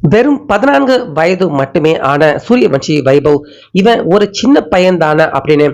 வெறும் பதினான்கு வயது மட்டுமே ஆன சூரியவன்ஷி வைபவ் இவன் ஒரு சின்ன பையன்தானே அப்படின்னு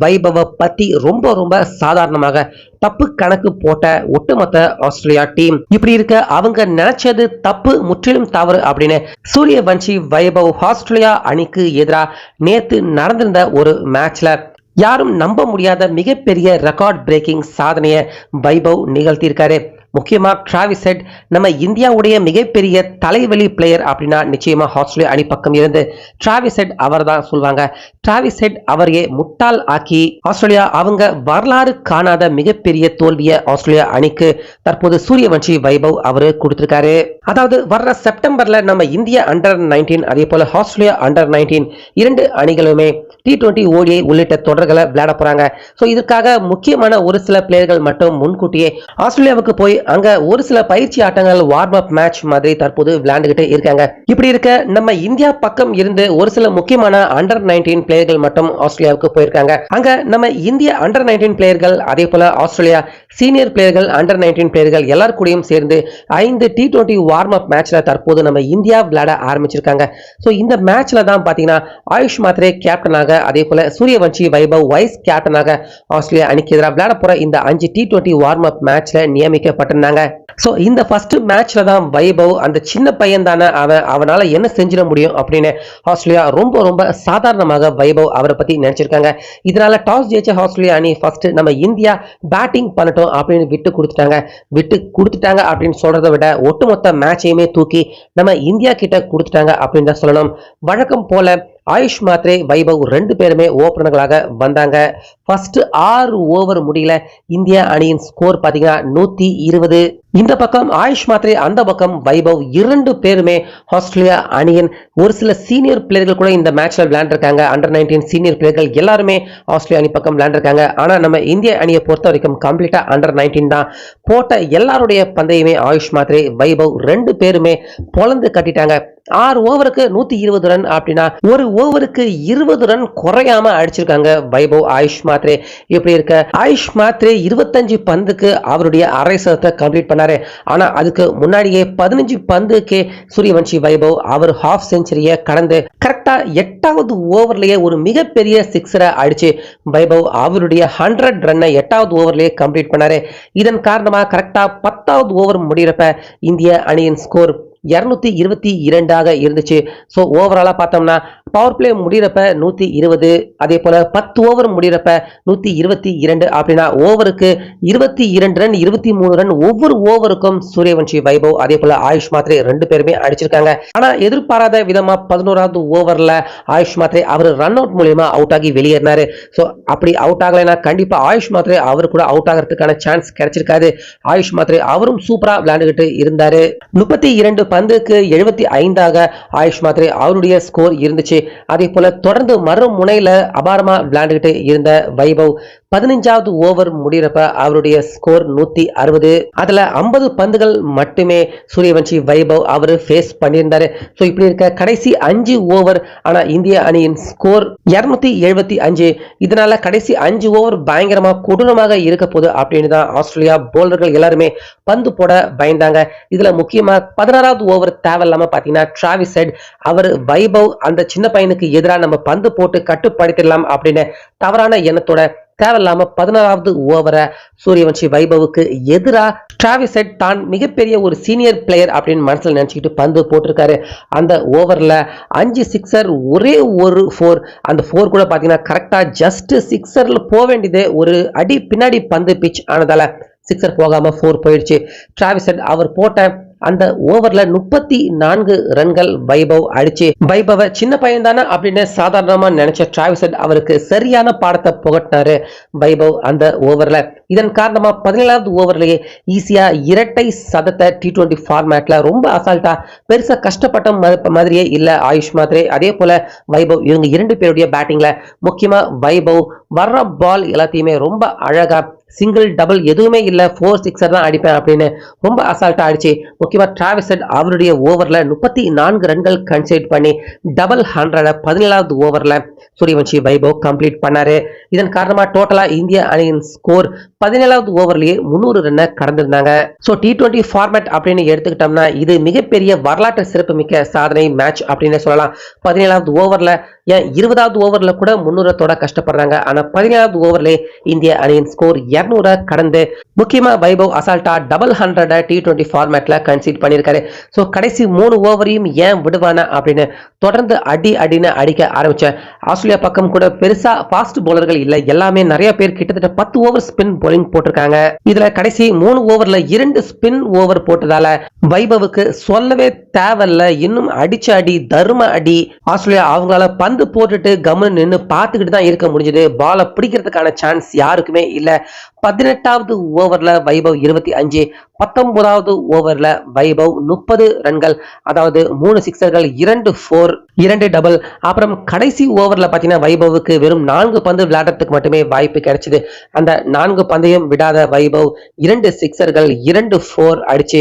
வைபவ பத்தி ரொம்ப ரொம்ப சாதாரணமாக தப்பு கணக்கு போட்ட ஒட்டுமொத்த ஆஸ்திரேலியா டீம். இப்படி இருக்க அவங்க நினைச்சது தப்பு முற்றிலும் தவறு அப்படின்னு சூரியவன்ஷி வைபவ் ஆஸ்திரேலியா அணிக்கு எதிராக நேத்து நடந்திருந்த ஒரு மேட்ச்ல யாரும் நம்ப முடியாத மிகப்பெரிய ரெக்கார்ட் பிரேக்கிங் சாதனையை வைபவ் நிகழ்த்தியிருக்காரு. முக்கியமா டிராவிஸ் ஹெட் நம்ம இந்தியாவுடைய மிகப்பெரிய தலைவலி பிளேயர் அப்படின்னா நிச்சயமா ஆஸ்திரேலியா அணி பக்கம் இருந்து. டிராவிஸ் ஹெட் அவர் தான் சொல்லுவாங்க டிராவிஸ் ஹெட் அவரையே முட்டாள் ஆக்கி ஆஸ்திரேலியா அவங்க வரலாறு காணாத மிகப்பெரிய தோல்வியை ஆஸ்திரேலியா அணிக்கு தற்போது சூரியவன்ஷி வைபவ் அவர் கொடுத்திருக்காரு. அதாவது வர்ற செப்டம்பர்ல நம்ம இந்தியா அண்டர் நைன்டீன் அதே போல ஆஸ்திரேலியா அண்டர் நைன்டீன் இரண்டு அணிகளுமே டி டுவெண்ட்டி ஓடிஐ உள்ளிட்ட தொடர்களை விளையாட போறாங்க. ஸோ இதற்காக முக்கியமான ஒரு சில பிளேயர்கள் மட்டும் முன்கூட்டியே ஆஸ்திரேலியாவுக்கு போய் அங்க ஒரு சில பயிற்சி ஆட்டங்கள் வார்ம் அப் மேட்ச் மாதிரி தற்போது விளையாண்டுகிட்டு இருக்காங்க. இப்படி இருக்க நம்ம இந்தியா பக்கம் இருந்து ஒரு சில முக்கியமான அண்டர் நைன்டீன் பிளேயர்கள் மட்டும் ஆஸ்திரேலியாவுக்கு போயிருக்காங்க. அங்க நம்ம இந்திய அண்டர் நைன்டீன் பிளேயர்கள் அதே போல ஆஸ்திரேலியா சீனியர் பிளேயர்கள் அண்டர் நைன்டீன் பிளேயர்கள் எல்லார் கூடயும் சேர்ந்து ஐந்து டி டுவெண்ட்டி வார்ம் அப் மேட்ச்ல தற்போது நம்ம இந்தியா விளையாட ஆரம்பிச்சிருக்காங்க. ஸோ இந்த மேட்ச்ல தான் பாத்தீங்கன்னா ஆயுஷ் மாத்ரே கேப்டனாக அதே போல சூரியவன்ஷி வைபவ் வைஸ் கேப்டனாக ஆஸ்திரேலியா அணிக்கு எதிராக விளையாட போற இந்த அஞ்சு டி டுவெண்ட்டி வார்ம் அப் மேட்ச்ல நியமிக்கப்பட்ட நியமிக்கப்பட்டிருந்தாங்க ஸோ இந்த ஃபர்ஸ்ட் மேட்ச்ல தான் வைபவ் அந்த சின்ன பையன் தானே அவன் அவனால என்ன செஞ்சிட முடியும் அப்படின்னு ஆஸ்திரேலியா ரொம்ப ரொம்ப சாதாரணமாக வைபவ் அவரை பத்தி நினைச்சிருக்காங்க. இதனால டாஸ் ஜெயிச்ச ஆஸ்திரேலியா அணி ஃபர்ஸ்ட் நம்ம இந்தியா பேட்டிங் பண்ணட்டும் அப்படின்னு விட்டு கொடுத்துட்டாங்க. விட்டு கொடுத்துட்டாங்க அப்படின்னு சொல்றதை விட ஒட்டுமொத்த மேட்சையுமே தூக்கி நம்ம இந்தியா கிட்ட கொடுத்துட்டாங்க அப்படின்னு தான் சொல்லணும். வழக்கம் போல ஆயுஷ் மாத்ரே வைபவ் ரெண்டு பேருமே ஓப்பனர்களாக வந்தாங்க. ஃபர்ஸ்ட் ஆறு ஓவர் முடியல. இந்தியா அணியின் ஸ்கோர் பார்த்தீங்கன்னா நூத்தி இருபது. இந்த பக்கம் ஆயுஷ் மாத்ரே அந்த பக்கம் வைபவ். இரண்டு பேருமே ஆஸ்திரேலியா அணியின் ஒரு சில சீனியர் பிளேயர்கள் கூட இந்த மேட்ச்ல விளையாண்டுருக்காங்க. அண்டர் நைன்டீன் சீனியர் பிளேயர்கள் எல்லாருமே ஆஸ்திரேலியா அணி பக்கம் விளையாண்டுருக்காங்க. ஆனா நம்ம இந்திய அணியை பொறுத்த வரைக்கும் கம்ப்ளீட்டா அண்டர் நைன்டீன் தான். போட்ட எல்லாருடைய பந்தயமே ஆயுஷ் மாத்ரே வைபவ். ரெண்டு பேருமே பொழந்து கட்டிட்டாங்க. ஆறு ஓவருக்கு நூத்தி இருபது ரன் அப்படின்னா ஒரு ஓவருக்கு இருபது ரன் குறையாம அடிச்சிருக்காங்க வைபவ் ஆயுஷ் மாத்ரே. இப்படி இருக்க? ஆயுஷ் மாத்ரே இருபத்தஞ்சு பந்துக்கு அவருடைய அரை சதத்தை கம்ப்ளீட் பண்ண பண்ணாரு ஆனா அதுக்கு முன்னாடியே பதினஞ்சு பந்துக்கே சூரியவன்ஷி வைபவ் அவர் ஹாஃப் செஞ்சுரியை கடந்து கரெக்டா எட்டாவது ஓவர்லயே ஒரு மிகப்பெரிய சிக்ஸரை அடிச்சு வைபவ் அவருடைய ஹண்ட்ரட் ரன்னை எட்டாவது ஓவர்லயே கம்ப்ளீட் பண்ணாரு. இதன் காரணமா கரெக்டா பத்தாவது ஓவர் முடிகிறப்ப இந்திய அணியின் ஸ்கோர் இரநூத்தி இருபத்தி இரண்டாக இருந்துச்சு. ஸோ ஓவராலாக பார்த்தோம்னா பவர் பிளே முடிகிறப்ப நூற்றி இருபது அதே போல் பத்து ஓவர் முடிகிறப்ப நூற்றி இருபத்தி இரண்டு அப்படின்னா ஓவருக்கு இருபத்தி இரண்டு ரன் இருபத்தி மூணு ரன் ஒவ்வொரு ஓவருக்கும் சூரியவன்ஷி வைபவ் அதே போல் ஆயுஷ் மாத்ரே ரெண்டு பேருமே அடிச்சிருக்காங்க. ஆனால் எதிர்பாராத விதமாக பதினோராவது ஓவரில் ஆயுஷ் மாத்ரே அவர் ரன் அவுட் மூலியமா அவுட் ஆகி வெளியேறினாரு. ஸோ அப்படி அவுட் ஆகலைன்னா கண்டிப்பாக ஆயுஷ் மாத்ரே அவர் கூட அவுட் ஆகிறதுக்கான சான்ஸ் கிடைச்சிருக்காது. ஆயுஷ் மாத்ரே அவரும் சூப்பராக விளையாண்டுகிட்டு இருந்தாரு. முப்பத்தி இரண்டு பந்துக்கு எழுபத்தி ஐந்தாக ஆயுஷ் மாத்ரே அவருடைய ஸ்கோர் இருந்துச்சு. அதே போல தொடர்ந்து மறு முனையில அபாரமா விளையாண்டுகிட்டு இருந்த வைபவ் பதினஞ்சாவது ஓவர் முடிகிறப்ப அவருடைய ஸ்கோர் நூத்தி அறுபது. அதுல ஐம்பது பந்துகள் மட்டுமே சூரியவன்ஷி வைபவ் அவர் ஃபேஸ் பண்ணியிருந்தாரு. ஸோ இப்படி இருக்க கடைசி அஞ்சு ஓவர் ஆனா இந்திய அணியின் ஸ்கோர் இருநூத்தி எழுபத்தி அஞ்சு. இதனால கடைசி அஞ்சு ஓவர் பயங்கரமா கொடூரமாக இருக்க போகுது அப்படின்னு தான் ஆஸ்திரேலியா போலர்கள் எல்லாருமே பந்து போட பயந்தாங்க. இதுல முக்கியமா பதினாறாவது ஓவர் தேவையில்லாம பாத்தீங்கன்னா டிராவிஸ் ஹெட் அவர் வைபவ் அந்த சின்ன பையனுக்கு எதிராக நம்ம பந்து போட்டு கட்டுப்படுத்திடலாம் அப்படின்னு தவறான எண்ணத்தோட தேவையில்லாம பதினாறாவது ஓவரை சூரியவன்ஷி வைபவுக்கு எதிராக டிராவிசெட் தான் மிகப்பெரிய ஒரு சீனியர் பிளேயர் அப்படின்னு மனசில் நினச்சிக்கிட்டு பந்து போட்டிருக்காரு. அந்த ஓவரில் அஞ்சு சிக்ஸர் ஒரே ஒரு ஃபோர் அந்த ஃபோர் கூட பார்த்தீங்கன்னா கரெக்டாக ஜஸ்ட் சிக்ஸரில் போக வேண்டியது ஒரு அடி பின்னாடி பந்து பிச் ஆனதால் சிக்ஸர் போகாமல் ஃபோர் போயிடுச்சு. டிராவிசெட் அவர் போட்ட அந்த ஓவர்ல முப்பத்தி நான்கு ரன்கள் வைபவ் அடிச்சு வைபவ சின்ன பையன் தானே அப்படின்னு சாதாரணமா நினைச்ச டிராவிஸ் அவருக்கு சரியான பாடத்தை புகட்டினாரு வைபவ் அந்த ஓவர்ல. இதன் காரணமா பதினேழாவது ஓவர்லயே ஈஸியா இரட்டை சதத்தை டி டுவெண்ட்டி ஃபார்மேட்ல ரொம்ப அசால்ட்டா பெருசா கஷ்டப்பட்ட ம- மாதிரியே இல்ல ஆயுஷ் மாத்ரே. அதே போல வைபவ் இவங்க இரண்டு பேருடைய பேட்டிங்ல முக்கியமா வைபவ் வர்ற பால் எல்லாத்தையுமே ரொம்ப அழகா சிங்கிள் டபுள் எதுவுமே இல்லை. ஃபோர் சிக்ஸர் தான் அடிப்பேன் அப்படின்னு ரொம்ப அசால்ட்டாக அடிச்சு முக்கியமாக டிராவிஸ் ஹெட் அவருடைய ஓவரில் முப்பத்தி நான்கு ரன்கள் கன்சிடர் பண்ணி டபுள் ஹண்ட்ரட பதினேழாவது ஓவரில் சூரியவன்ஷி வைபவ் கம்ப்ளீட் பண்ணாரு. இதன் காரணமாக டோட்டலாக இந்திய அணியின் ஸ்கோர் பதினேழாவது ஓவர்லேயே முந்நூறு ரன்னை கடந்திருந்தாங்க. ஸோ டி டுவெண்ட்டி ஃபார்மேட் அப்படின்னு எடுத்துக்கிட்டோம்னா இது மிகப்பெரிய வரலாற்று சிறப்புமிக்க சாதனை மேட்ச் அப்படின்னு சொல்லலாம். பதினேழாவது ஓவரில் ஏன் இருபதாவது ஓவரில் கூட முன்னூறத்தோட கஷ்டப்படுறாங்க. ஆனால் பதினேழாவது ஓவரில் இந்திய அணியின் ஸ்கோர் இரநூறை கடந்து முக்கியமாக வைபவ் அசால்ட்டா டபுள் ஹண்ட்ரடை டி டுவெண்ட்டி ஃபார்மேட்டில் கன்சீட் பண்ணியிருக்காரு. ஸோ கடைசி மூணு ஓவரையும் ஏன் விடுவானா அப்படின்னு தொடர்ந்து அடி அடின்னு அடிக்க ஆரம்பிச்ச ஆஸ்திரேலியா பக்கம் கூட பெருசாக ஃபாஸ்ட் பவுலர்கள் இல்லை. எல்லாமே நிறைய பேர் கிட்டத்தட்ட பத்து ஓவர் ஸ்பின் போலிங் போட்டிருக்காங்க. இதுல கடைசி மூணு ஓவர்ல இரண்டு ஸ்பின் ஓவர் போட்டதால வைபவுக்கு சொல்லவே தேவையில்ல. இன்னும் அடிச்ச அடி தர்ம அடி ஆஸ்திரேலியா அவங்களால பந்து போட்டுட்டு கம்முன்னு நின்று பார்த்துக்கிட்டு தான் இருக்க முடிஞ்சது. பாலை பிடிக்கிறதுக்கான சான்ஸ் யாருக்குமே இல்லை. பதினெட்டாவது ஓவர்ல வைபவ் இருபத்தி அஞ்சு பத்தொன்பதாவது ஓவர்ல வைபவ் முப்பது ரன்கள் அதாவது மூணு சிக்ஸர்கள் இரண்டு ஃபோர் இரண்டு டபுள் அப்புறம் கடைசி ஓவர்ல பாத்தீங்கன்னா வைபவுக்கு வெறும் நான்கு பந்து விளையாடுறதுக்கு மட்டுமே வாய்ப்பு கிடைச்சது. அந்த நான்கு பந்தையும் விடாத வைபவ் இரண்டு சிக்ஸர்கள் இரண்டு ஃபோர் அடிச்சு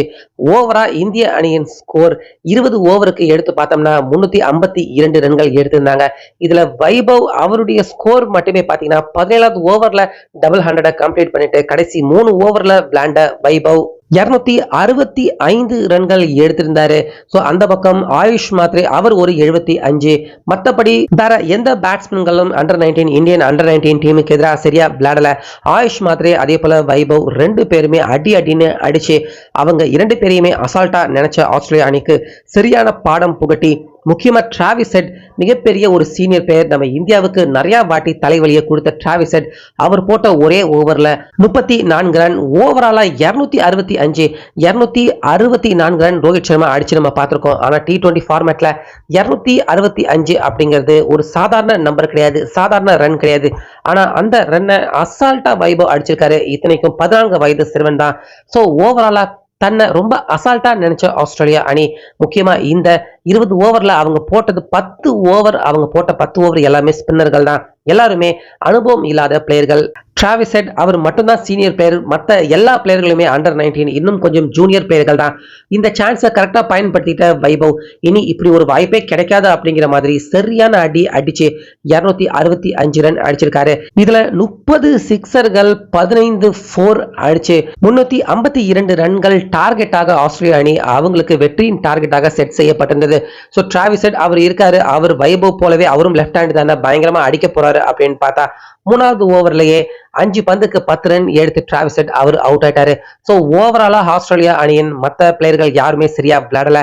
ஓவரா இந்திய அணியின் ஸ்கோர் இருபது ஓவருக்கு எடுத்து பார்த்தோம்னா முன்னூத்தி ஐம்பத்தி இரண்டு ரன்கள் எடுத்திருந்தாங்க. இதுல வைபவ் அவருடைய ஸ்கோர் மட்டுமே பாத்தீங்கன்னா பதினேழாவது ஓவர்ல டபுள் ஹண்ட்ரட கம்ப்ளீட் கம்ப்ளீட் பண்ணிட்டு கடைசி மூணு ஓவர்ல விளையாண்ட வைபவ் இருநூத்தி அறுபத்தி ஐந்து ரன்கள் எடுத்திருந்தாரு. சோ அந்த பக்கம் ஆயுஷ் மாத்ரே அவர் ஒரு எழுபத்தி அஞ்சு. மற்றபடி வேற எந்த பேட்ஸ்மேன்களும் under nineteen Indian under nineteen டீமுக்கு எதிராக சரியா விளையாடல. ஆயுஷ் மாத்ரே அதே போல வைபவ் ரெண்டு பேருமே அடி அடின்னு அடிச்சு அவங்க இரண்டு பேரையுமே அசால்ட்டா நினைச்ச ஆஸ்திரேலியா அணிக்கு சரியான பாடம் புகட்டி முக்கியமா டிராவிசெட் மிகப்பெரிய ஒரு சீனியர் பிளேயர் நம்ம இந்தியாவுக்கு நிறையா வாட்டி தலைவலியை கொடுத்த டிராவிசெட் அவர் போட்ட ஒரே ஓவர்ல முப்பத்தி நான்கு ரன் ஓவராலா இருநூத்தி அறுபத்தி அஞ்சு இருநூத்தி அறுபத்தி நான்கு ரன் ரோஹித் சர்மா அடிச்சு நம்ம பார்த்துருக்கோம். ஆனா டி டுவெண்ட்டி ஃபார்மேட்ல இருநூத்தி அறுபத்தி அஞ்சு அப்படிங்கிறது ஒரு சாதாரண நம்பர் கிடையாது சாதாரண ரன் கிடையாது. ஆனா அந்த ரன்னை அசால்ட்டாக வைபவ் அடிச்சிருக்காரு. இத்தனைக்கும் பதினான்கு வயது சிறுவன் தான். ஸோ ஓவராலா தன்னை ரொம்ப அசால்ட்டா நினைச்ச ஆஸ்திரேலியா அணி முக்கியமா இந்த இருபது ஓவர்ல அவங்க போட்டது பத்து ஓவர் அவங்க போட்ட பத்து ஓவர் எல்லாமே ஸ்பின்னர்கள் தான். எல்லாருமே அனுபவம் இல்லாத பிளேயர்கள் டிராவிஸ் ஹெட் அவர் மட்டும்தான் சீனியர் பிளேயர் மற்ற எல்லா பிளேயர்களுமே அண்டர் நைன்டீன் இன்னும் கொஞ்சம் ஜூனியர் பிளேயர்கள் தான். இந்த சான்ஸை கரெக்டாக பயன்படுத்திட்ட வைபவ் இனி இப்படி ஒரு வாய்ப்பே கிடைக்காது அப்படிங்கிற மாதிரி சரியான அடி அடிச்சு இருநூத்தி அறுபத்தி அஞ்சு ரன் அடிச்சிருக்காரு. இதுல முப்பது சிக்ஸர்கள் பதினைந்து ஃபோர் அடிச்சு முன்னூத்தி ஐம்பத்தி இரண்டு ரன்கள் டார்கெட்டாக ஆஸ்திரேலியா அணி அவங்களுக்கு வெற்றியின் டார்கெட்டாக செட் செய்யப்பட்டிருந்தது. ஸோ டிராவிஸ் ஹெட் அவர் இருக்காரு அவர் வைபவ் போலவே அவரும் லெஃப்ட் ஹேண்ட் தானே பயங்கரமா அடிக்க போறாரு அப்படின்னு பார்த்தா மூணாவது ஓவர்லயே அஞ்சு பந்துக்கு பத்து ரன் எடுத்து டிராவிஸ் ஹெட் அவர் அவுட் ஆயிட்டாரு. ஸோ ஓவராலா ஆஸ்திரேலியா அணியின் மற்ற பிளேயர்கள் யாருமே சரியா விளையாடல.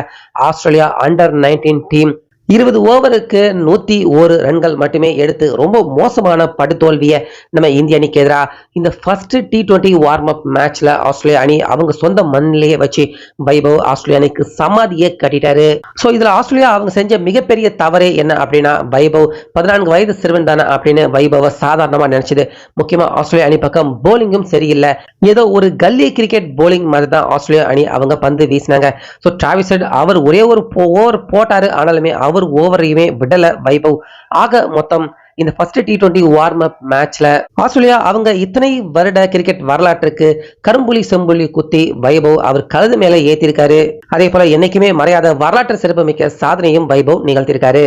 ஆஸ்திரேலியா அண்டர் நைன்டீன் டீம் இருபது ஓவருக்கு நூத்தி ஒரு ரன்கள் மட்டுமே எடுத்து ரொம்ப மோசமான படுதோல்வியை நம்ம இந்திய அணிக்கு எதிராக இந்த first T twenty warm up மேட்ச்ல ஆஸ்திரேலியா அணி அவங்க சொந்த மண்ணிலேயே வச்சு வைபவ் ஆஸ்திரேலியா அணிக்கு சமாதியை கட்டிட்டாரு. ஸோ இதுல ஆஸ்திரேலியா அவங்க செஞ்ச மிகப்பெரிய தவறே என்ன அப்படின்னா வைபவ் பதினான்கு வயது சிறுவன் தானே அப்படின்னு வைபவ சாதாரணமா நினைச்சது. முக்கியமா ஆஸ்திரேலியா அணி பக்கம் போலிங்கும் சரியில்லை. ஏதோ ஒரு கல்லி கிரிக்கெட் போலிங் மாதிரி தான் ஆஸ்திரேலியா அணி அவங்க பந்து வீசினாங்க. ஸோ டிராவிசட் அவர் ஒரே ஒரு ஓவர் போட்டாரு. ஆனாலுமே அவர் ஓவரையுமே விடல வைபவ். ஆக மொத்தம் இந்த first T twenty warm up மேட்ச்ல ஆஸ்திரேலியா அவங்க இத்தனை வருட கிரிக்கெட் வரலாற்றுக்கு கரும்புலி செம்புலி குத்தி வைபவ் அவர் கழுது மேல ஏத்திருக்காரு அதே போல என்னைக்குமே மறையாத வரலாற்று சிறப்புமிக்க சாதனையும் வைபவ் நிகழ்த்திருக்காரு